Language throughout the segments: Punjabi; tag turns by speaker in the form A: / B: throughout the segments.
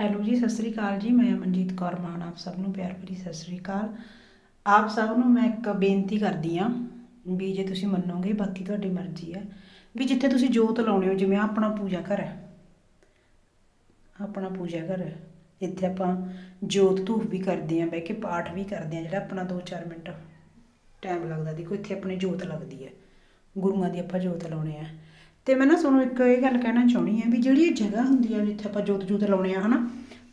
A: ਹੈਲੋ ਜੀ, ਸਤਿ ਸ੍ਰੀ ਅਕਾਲ ਜੀ। ਮੈਂ ਮਨਜੀਤ ਕੌਰ ਮਾਨ, ਆਪ ਸਭ ਨੂੰ ਪਿਆਰ ਭਰੀ ਸਤਿ ਸ੍ਰੀ ਅਕਾਲ। ਆਪ ਸਭ ਨੂੰ ਮੈਂ ਇੱਕ ਬੇਨਤੀ ਕਰਦੀ ਆ ਵੀ ਜੇ ਤੁਸੀਂ ਮੰਨੋਗੇ, ਬਾਕੀ ਤੁਹਾਡੀ ਮਰਜ਼ੀ ਹੈ। ਵੀ ਜਿੱਥੇ ਤੁਸੀਂ ਜੋਤ ਲਾਉਣੇ ਹੋ, ਜਿਵੇਂ ਆਪਣਾ ਪੂਜਾ ਘਰ ਹੈ। ਆਪਣਾ ਪੂਜਾ ਘਰ ਹੈ। ਇੱਥੇ ਆਪਾਂ ਜੋਤ ਧੂਫ ਵੀ ਕਰਦੇ ਆਂ ਬਹਿ ਕੇ ਪਾਠ ਵੀ ਕਰਦੇ ਆਂ ਜਿਹੜਾ ਆਪਣਾ 2-4 ਮਿੰਟ ਟਾਈਮ ਲੱਗਦਾ ਦੇਖੋ, ਇੱਥੇ ਆਪਣੀ ਜੋਤ ਲੱਗਦੀ ਹੈ। ਗੁਰੂਆਂ ਦੀ ਆਪਾਂ ਜੋਤ ਲਾਉਣੇ ਆ। ਤੇ ਮੈਂ ਨਾ ਤੁਹਾਨੂੰ ਇੱਕ ਇਹ ਗੱਲ ਕਹਿਣਾ ਚਾਹੁੰਦੀ ਹਾਂ ਵੀ ਜਿਹੜੀ ਇਹ ਜਗ੍ਹਾ ਹੁੰਦੀ ਆ ਜਿੱਥੇ ਆਪਾਂ ਜੋਤ ਜੋਤ ਲਾਉਣੇ ਆ ਹਨਾ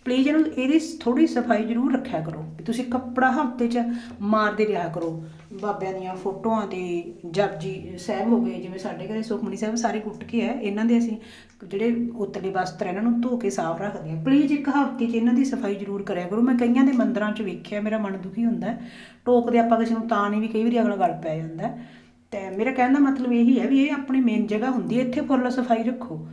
A: ਪਲੀਜ਼ ਇਹਨੂੰ ਇਹਦੀ ਥੋੜੀ ਸਫ਼ਾਈ ਜ਼ਰੂਰ ਰੱਖਿਆ ਕਰੋ ਵੀ ਤੁਸੀਂ ਕੱਪੜਾ ਹਫ਼ਤੇ 'ਚ ਮਾਰਦੇ ਰਿਹਾ ਕਰੋ। ਬਾਬਿਆਂ ਦੀਆਂ ਫੋਟੋਆਂ ਤੇ ਜਪਜੀ ਸਾਹਿਬ ਹੋ ਗਏ ਜਿਵੇਂ ਸਾਡੇ ਘਰੇ ਸੁਖਮਨੀ ਸਾਹਿਬ ਸਾਰੇ ਕੁੱਟ ਕੇ ਆ ਇਹਨਾਂ ਦੇ ਅਸੀਂ ਜਿਹੜੇ ਉਤਲੇ ਵਸਤਰ ਆ, ਇਹਨਾਂ ਨੂੰ ਧੋ ਕੇ ਸਾਫ਼ ਰੱਖਦੇ ਆ ਪਲੀਜ਼ ਇੱਕ ਹਫ਼ਤੇ 'ਚ ਇਹਨਾਂ ਦੀ ਸਫ਼ਾਈ ਜ਼ਰੂਰ ਕਰਿਆ ਕਰੋ। ਮੈਂ ਕਈਆਂ ਦੇ ਮੰਦਰਾਂ 'ਚ ਵੇਖਿਆ ਮੇਰਾ ਮਨ ਦੁਖੀ ਹੁੰਦਾ ਹੈ। ਟੋਕਦੇ ਆਪਾਂ ਕਿਸੇ ਨੂੰ ਤਾਂ ਨਹੀਂ ਵੀ ਕਈ ਵਾਰੀ ਅਗਲਾ ਗੱਲ ਪੈ ਜਾਂਦਾ। ਤੇ ਮੇਰਾ ਕਹਿਣ ਦਾ ਮਤਲਬ ਇਹੀ ਹੈ ਵੀ ਇਹ ਆਪਣੀ ਮੇਨ ਜਗ੍ਹਾ ਹੁੰਦੀ ਹੈ, ਇੱਥੇ ਫੁੱਲ ਸਫ਼ਾਈ ਰੱਖੋ।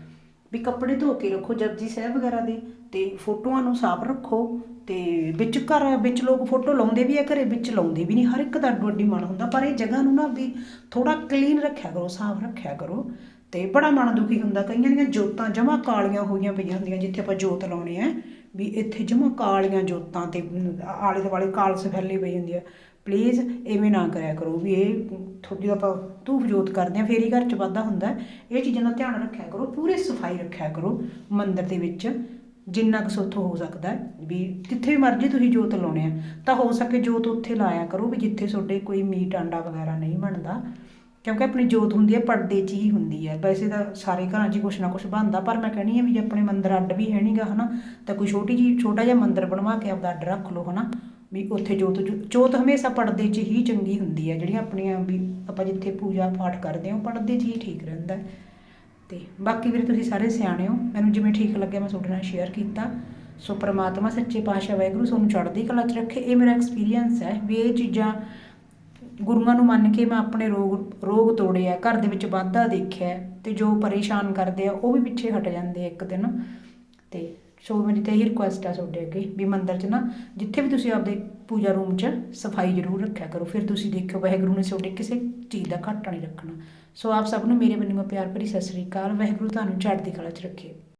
A: ਵੀ ਕੱਪੜੇ ਧੋ ਕੇ ਰੱਖੋ, ਜਪਜੀ ਸਾਹਿਬ ਵਗੈਰਾ ਦੇ, ਤੇ ਫੋਟੋਆਂ ਨੂੰ ਸਾਫ਼ ਰੱਖੋ, ਤੇ ਵਿੱਚ ਘਰ, ਵਿੱਚ ਲੋਕ ਫੋਟੋ ਲਾਉਂਦੇ ਵੀ ਆ, ਘਰੇ ਵਿੱਚ ਲਾਉਂਦੇ ਵੀ ਨਹੀਂ, ਹਰ ਇੱਕ ਦਾ ਅੱਡੋ ਅੱਡੀ ਮਨ ਹੁੰਦਾ, ਪਰ ਇਹ ਜਗ੍ਹਾ ਨੂੰ ਨਾ ਵੀ ਥੋੜਾ ਕਲੀਨ ਰੱਖਿਆ ਕਰੋ, ਸਾਫ਼ ਰੱਖਿਆ ਕਰੋ, ਤੇ ਬੜਾ ਮਨ ਦੁਖੀ ਹੁੰਦਾ, ਕਈਆਂ ਦੀਆਂ ਜੋਤਾਂ ਜਮਾ ਕਾਲੀਆਂ ਹੋਈਆਂ ਪਈਆਂ ਹੁੰਦੀਆਂ, ਜਿੱਥੇ ਆਪਾਂ ਜੋਤ ਲਾਉਣੇ ਆ ਵੀ ਇੱਥੇ ਜਮਾ ਕਾਲੀਆਂ ਜੋਤਾਂ ਤੇ ਆਲੇ ਦੁਆਲੇ ਕਾਲਸ ਫੈਲੀ ਪਈ ਹੁੰਦੀ ਆ। ਪਲੀਜ਼ ਐਵੇਂ ਨਾ ਕਰਿਆ ਕਰੋ ਵੀ ਇਹ ਤੁਹਾਡੀ ਆਪਾਂ ਧੂਫ ਜੋਤ ਕਰਦੇ ਆ ਫੇਰ ਹੀ ਘਰ ਚ ਵਾਧਾ ਹੁੰਦਾ ਇਹ ਚੀਜ਼ਾਂ ਦਾ ਧਿਆਨ ਰੱਖਿਆ ਕਰੋ, ਪੂਰੀ ਸਫ਼ਾਈ ਰੱਖਿਆ ਕਰੋ ਮੰਦਿਰ ਦੇ ਵਿੱਚ, ਜਿੰਨਾ ਕੁ ਸੋਥੋਂ ਹੋ ਸਕਦਾ ਵੀ ਜਿੱਥੇ ਵੀ ਮਰਜ਼ੀ ਤੁਸੀਂ ਜੋਤ ਲਾਉਣੇ ਆ। ਤਾਂ ਹੋ ਸਕੇ ਜੋਤ ਉੱਥੇ ਲਾਇਆ ਕਰੋ ਵੀ ਜਿੱਥੇ ਤੁਹਾਡੇ ਕੋਈ ਮੀਟ ਆਂਡਾ ਵਗੈਰਾ ਨਹੀਂ ਬਣਦਾ। ਕਿਉਂਕਿ ਆਪਣੀ ਜੋਤ ਹੁੰਦੀ ਹੈ, ਪਰਦੇ 'ਚ ਹੀ ਹੁੰਦੀ ਹੈ। ਵੈਸੇ ਤਾਂ ਸਾਰੇ ਘਰਾਂ 'ਚ ਹੀ ਕੁਛ ਨਾ ਕੁਛ ਬਣਦਾ, ਪਰ ਮੈਂ ਕਹਿੰਦੀ ਹਾਂ ਵੀ ਜੇ ਆਪਣੇ ਮੰਦਰ ਅੱਡ ਵੀ ਹੈ ਨਹੀਂਗਾ ਹਨਾ, ਤਾਂ ਕੋਈ ਛੋਟੀ ਜੀ ਛੋਟਾ ਜਿਹਾ ਮੰਦਰ ਬਣਵਾ ਕੇ ਆਪਦਾ ਅੱਡ ਰੱਖ ਲਓ, ਹਨਾ। ਵੀ ਉੱਥੇ ਜੋਤ ਜੋਤ ਹਮੇਸ਼ਾ ਪਰਦੇ 'ਚ ਹੀ ਚੰਗੀ ਹੁੰਦੀ ਹੈ, ਜਿਹੜੀਆਂ ਆਪਣੀਆਂ ਵੀ ਆਪਾਂ ਜਿੱਥੇ ਪੂਜਾ ਪਾਠ ਕਰਦੇ ਹਾਂ, ਉਹ ਪਰਦੇ 'ਚ ਹੀ ਠੀਕ ਰਹਿੰਦਾ ਹੈ। ਤੇ ਬਾਕੀ ਵੀਰੇ ਤੁਸੀਂ ਸਾਰੇ ਸਿਆਣੇ ਹੋ, ਮੈਨੂੰ ਜਿਵੇਂ ਠੀਕ ਲੱਗਿਆ, ਮੈਂ ਤੁਹਾਡੇ ਨਾਲ ਸ਼ੇਅਰ ਕੀਤਾ। ਸੋ ਪ੍ਰਮਾਤਮਾ ਸੱਚੇ ਪਾਤਸ਼ਾਹ ਵਾਹਿਗੁਰੂ ਤੁਹਾਨੂੰ ਚੜ੍ਹਦੀ ਕਲਾ 'ਚ ਰੱਖੇ, ਇਹ ਮੇਰਾ ਐਕਸਪੀਰੀਅੰਸ ਹੈ ਵੀ ਇਹ ਚੀਜ਼ਾਂ ਗੁਰੂਆਂ ਨੂੰ ਮੰਨ ਕੇ ਮੈਂ ਆਪਣੇ ਰੋਗ ਰੋਗ ਤੋੜੇ ਆ ਘਰ ਦੇ ਵਿੱਚ ਵਾਧਾ ਦੇਖਿਆ ਅਤੇ ਜੋ ਪਰੇਸ਼ਾਨ ਕਰਦੇ ਆ, ਉਹ ਵੀ ਪਿੱਛੇ ਹਟ ਜਾਂਦੇ ਆ ਇੱਕ ਦਿਨ। ਅਤੇ ਸੋ ਮੇਰੀ ਤਾਂ ਇਹੀ ਰਿਕੁਐਸਟ ਆ ਤੁਹਾਡੇ ਅੱਗੇ ਵੀ ਮੰਦਿਰ 'ਚ ਨਾ, ਜਿੱਥੇ ਵੀ ਤੁਸੀਂ ਆਪਦੇ ਪੂਜਾ ਰੂਮ 'ਚ ਸਫ਼ਾਈ ਜ਼ਰੂਰ ਰੱਖਿਆ ਕਰੋ। ਫਿਰ ਤੁਸੀਂ ਦੇਖਿਓ ਵਾਹਿਗੁਰੂ ਨੇ ਤੁਹਾਡੇ ਕਿਸੇ ਚੀਜ਼ ਦਾ ਘਾਟਾ ਨਹੀਂ ਰੱਖਣਾ। ਸੋ ਆਪ ਸਭ ਨੂੰ ਮੇਰੇ ਵੱਲੋਂ ਪਿਆਰ ਭਰੀ ਸਤਿ ਸ੍ਰੀ ਅਕਾਲ। ਵਾਹਿਗੁਰੂ ਤੁਹਾਨੂੰ ਚੜ੍ਹਦੀ ਕਲਾ 'ਚ ਰੱਖੇ।